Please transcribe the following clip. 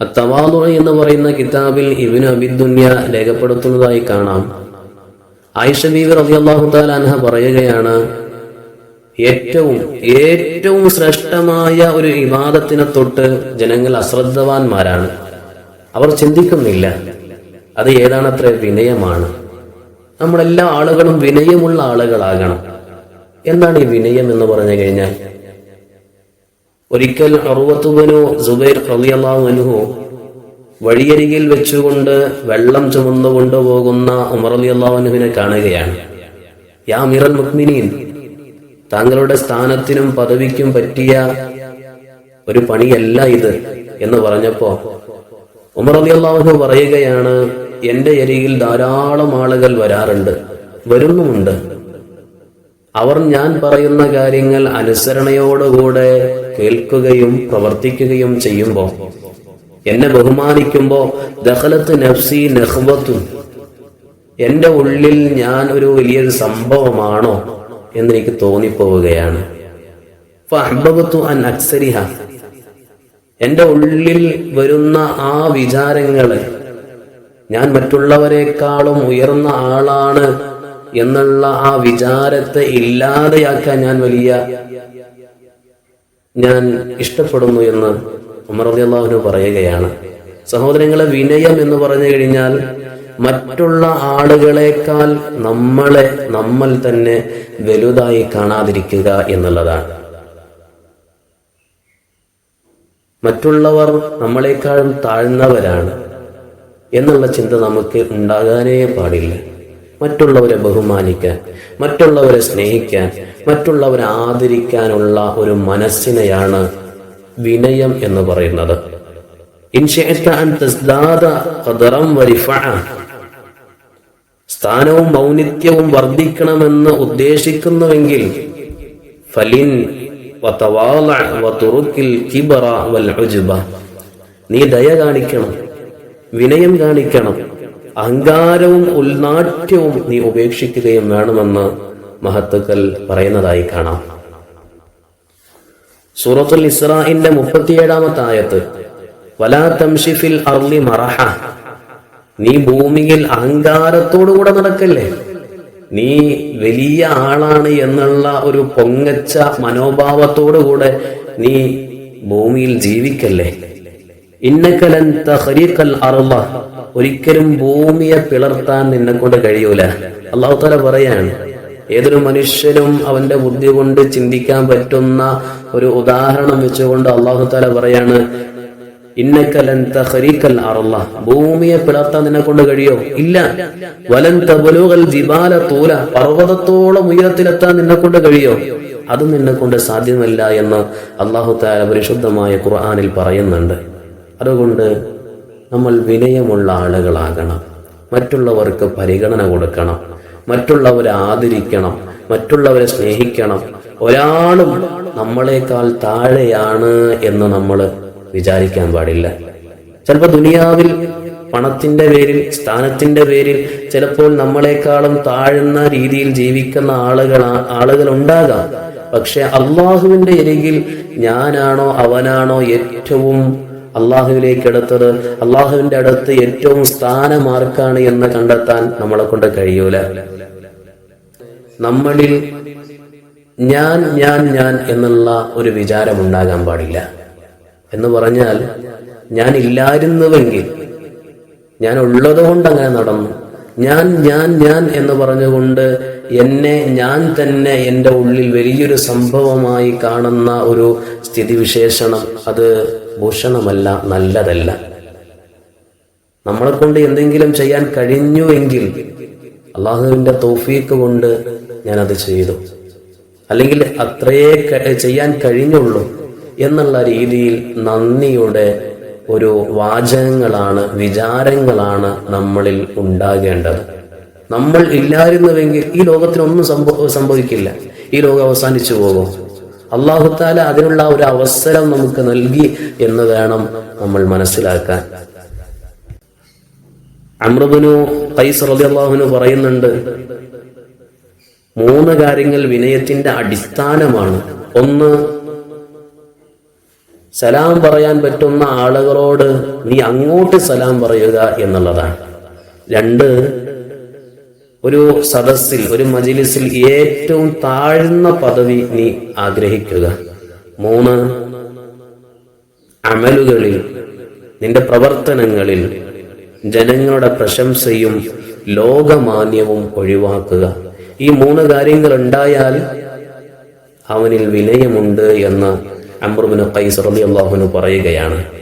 അത്തവാദു എന്ന് പറയുന്ന കിതാബിൽ ഇബിന് അബിദുന്യ രേഖപ്പെടുത്തുന്നതായി കാണാം. ആയിഷ ബീവി റബി തആല അൻഹ പറയുകയാണ് ഏറ്റവും ഏറ്റവും ശ്രേഷ്ഠമായ ഒരു വിവാദത്തിനെ തൊട്ട് ജനങ്ങൾ അശ്രദ്ധവാന്മാരാണ്. അവർ ചിന്തിക്കുന്നില്ല. അത് ഏതാണത്ര വിനയമാണ്. നമ്മളെല്ലാ ആളുകളും വിനയമുള്ള ആളുകളാകണം. എന്താണ് ഈ വിനയം എന്ന് പറഞ്ഞു കഴിഞ്ഞാൽ? ഒരിക്കൽ അറുവത്തുബനു സുബൈർ റളിയല്ലാഹു അൻഹു വഴിയരികിൽ വെച്ചുകൊണ്ട് വെള്ളം ചുമന്നു കൊണ്ടുപോകുന്ന ഉമർ അലി അള്ളാഹുനുവിനെ കാണുകയാണ്. യാ മിറൽ മുക്മിനീൻ താങ്കളുടെ സ്ഥാനത്തിനും പദവിക്കും പറ്റിയ ഒരു പണിയല്ല ഇത് എന്ന് പറഞ്ഞപ്പോ ഉമർ അലി അള്ളാഹു പറയുകയാണ് എന്റെ അരികിൽ ധാരാളം ആളുകൾ വരാറുണ്ട് വരുന്നുമുണ്ട്. അവർ ഞാൻ പറയുന്ന കാര്യങ്ങൾ അനുസരണയോടുകൂടെ കേൾക്കുകയും പ്രവർത്തിക്കുകയും ചെയ്യുമ്പോൾ എന്നെ ബഹുമാനിക്കുമ്പോ ദഹലത്ത് നഫ്സി നെഹ്വത്തു എന്റെ ഉള്ളിൽ ഞാൻ ഒരു വലിയൊരു സംഭവമാണോ എന്നെനിക്ക് തോന്നിപ്പോവുകയാണ്. അൻ എന്റെ ഉള്ളിൽ വരുന്ന ആ വിചാരങ്ങൾ ഞാൻ മറ്റുള്ളവരെക്കാളും ഉയർന്ന ആളാണ് എന്നുള്ള ആ വിചാരത്തെ ഇല്ലാതെയാക്കാൻ ഞാൻ വലിയ ഞാൻ ഇഷ്ടപ്പെടുന്നു എന്ന് ഉമർ പറയുകയാണ്. സഹോദരങ്ങളെ വിനയം എന്ന് പറഞ്ഞു കഴിഞ്ഞാൽ മറ്റുള്ള ആളുകളെക്കാൾ നമ്മളെ നമ്മൾ തന്നെ വലുതായി കാണാതിരിക്കുക എന്നുള്ളതാണ്. മറ്റുള്ളവർ നമ്മളെക്കാളും താഴ്ന്നവരാണ് എന്നുള്ള ചിന്ത നമുക്ക് ഉണ്ടാകാനേ പാടില്ല. മറ്റുള്ളവരെ ബഹുമാനിക്കാൻ മറ്റുള്ളവരെ സ്നേഹിക്കാൻ മറ്റുള്ളവരെ ആദരിക്കാനുള്ള ഒരു മനസ്സിനെയാണ് വിനയം എന്ന് പറയുന്നത്. സ്ഥാനവും മൗനിത്യവും വർദ്ധിക്കണമെന്ന് ഉദ്ദേശിക്കുന്നുവെങ്കിൽ ഫലിൻ. നീ ദയ കാണിക്കണം വിനയം കാണിക്കണം അഹങ്കാരവും ഉൾനാട്യവും നീ ഉപേക്ഷിക്കുകയും വേണമെന്ന് മഹത്തുക്കൾ പറയുന്നതായി കാണാം. സൂറത്തുൽ ഇസ്രാഇന്റെ മുപ്പത്തിയേഴാമത്തെ ആയത്ത് വലാ തംഷിഫിൽ അർലി മറഹ. നീ ഭൂമിയിൽ അഹങ്കാരത്തോടുകൂടെ നടക്കല്ലേ? നീ വലിയ ആളാണ് എന്നുള്ള ഒരു പൊങ്ങച്ച മനോഭാവത്തോടുകൂടെ നീ ഭൂമിയിൽ ജീവിക്കല്ലേ? ഇന്നക്കലൻ തഹരീഖൽ അർള ഒരിക്കലും ഭൂമിയെ പിളർത്താൻ നിന്നെ കൊണ്ട് കഴിയൂല. അള്ളാഹു താല പറയാണ് ഏതൊരു മനുഷ്യനും അവന്റെ ബുദ്ധി കൊണ്ട് ചിന്തിക്കാൻ പറ്റുന്ന ഒരു ഉദാഹരണം വെച്ചുകൊണ്ട് അള്ളാഹു താല പറയാണ് ഇന്നക്കലൻ തഹരീഖൽ അർള ഭൂമിയെ പിളർത്താൻ നിന്നെ കൊണ്ട് കഴിയോ? ഇല്ല. വലൻ തബലുകൽ ജിബാല തൂല. പർവതത്തോളം ഉയരത്തിലെത്താൻ നിന്നെ കൊണ്ട് കഴിയോ? അത് നിന്നെ കൊണ്ട് സാധ്യമല്ല എന്ന് അള്ളാഹു താല പരിശുദ്ധമായ ഖുർആാനിൽ പറയുന്നുണ്ട്. അതുകൊണ്ട് നമ്മൾ വിനയമുള്ള ആളുകളാകണം. മറ്റുള്ളവർക്ക് പരിഗണന കൊടുക്കണം. മറ്റുള്ളവരെ ആദരിക്കണം. മറ്റുള്ളവരെ സ്നേഹിക്കണം. ഒരാളും നമ്മളെക്കാൾ താഴെയാണ് എന്ന് നമ്മൾ വിചാരിക്കാൻ പാടില്ല. ചിലപ്പോൾ ദുനിയാവിൽ പണത്തിന്റെ പേരിൽ സ്ഥാനത്തിന്റെ പേരിൽ ചിലപ്പോൾ നമ്മളെക്കാളും താഴ്ന്ന രീതിയിൽ ജീവിക്കുന്ന ആളുകൾ ആളുകൾ ഉണ്ടാകാം പക്ഷെ അള്ളാഹുവിന്റെ അരികിൽ ഞാനാണോ അവനാണോ ഏറ്റവും അള്ളാഹുവിലേക്ക് എടുത്തത് അള്ളാഹുവിന്റെ അടുത്ത് ഏറ്റവും സ്ഥാനമാർക്കാണ് എന്ന് കണ്ടെത്താൻ നമ്മളെ കൊണ്ട് കഴിയൂല. നമ്മളിൽ ഞാൻ ഞാൻ ഞാൻ എന്നുള്ള ഒരു വിചാരം ഉണ്ടാകാൻ പാടില്ല. എന്ന് പറഞ്ഞാൽ ഞാൻ ഇല്ലായിരുന്നുവെങ്കിൽ ഞാൻ ഉള്ളതുകൊണ്ട് അങ്ങനെ നടന്നു. ഞാൻ ഞാൻ ഞാൻ എന്ന് പറഞ്ഞുകൊണ്ട് എന്നെ ഞാൻ തന്നെ എന്റെ ഉള്ളിൽ വലിയൊരു സംഭവമായി കാണുന്ന ഒരു സ്ഥിതിവിശേഷണം അത് ഭൂഷണമല്ല നല്ലതല്ല. നമ്മളെ കൊണ്ട് എന്തെങ്കിലും ചെയ്യാൻ കഴിഞ്ഞുവെങ്കിൽ അള്ളാഹുവിന്റെ തോഫീക്ക് കൊണ്ട് ഞാനത് ചെയ്തു. അല്ലെങ്കിൽ അത്രയേ ചെയ്യാൻ കഴിഞ്ഞുള്ളൂ എന്നുള്ള രീതിയിൽ നന്ദിയുടെ ഒരു വാചകങ്ങളാണ് വിചാരങ്ങളാണ് നമ്മളിൽ ഉണ്ടാകേണ്ടത്. നമ്മൾ ഇല്ലായിരുന്നുവെങ്കിൽ ഈ ലോകത്തിനൊന്നും സംഭവ സംഭവിക്കില്ല. ഈ ലോകം അവസാനിച്ചു പോകും. അള്ളാഹുത്താല അതിനുള്ള ഒരു അവസരം നമുക്ക് നൽകി എന്ന് വേണം നമ്മൾ മനസ്സിലാക്കാൻ. അമ്രബിനു കൈസ് റബിഅള്ളാഹുനു പറയുന്നുണ്ട് മൂന്ന് കാര്യങ്ങൾ വിനയത്തിന്റെ അടിസ്ഥാനമാണ്. ഒന്ന് സലാം പറയാൻ പറ്റുന്ന ആളുകളോട് നീ അങ്ങോട്ട് സലാം പറയുക എന്നുള്ളതാണ്. രണ്ട് ഒരു സദസ്സിൽ ഒരു മജിലിസിൽ ഏറ്റവും താഴ്ന്ന പദവി നീ ആഗ്രഹിക്കുക. മൂന്ന് അമലുകളിൽ നിന്റെ പ്രവർത്തനങ്ങളിൽ ജനങ്ങളുടെ പ്രശംസയും ലോകമാന്യവും ഒഴിവാക്കുക. ഈ മൂന്ന് കാര്യങ്ങൾ ഉണ്ടായാൽ അവനിൽ വിനയമുണ്ട് എന്ന് അമ്രുബിന് കൈസ് അള്ളാഹുന് പറയുകയാണ്.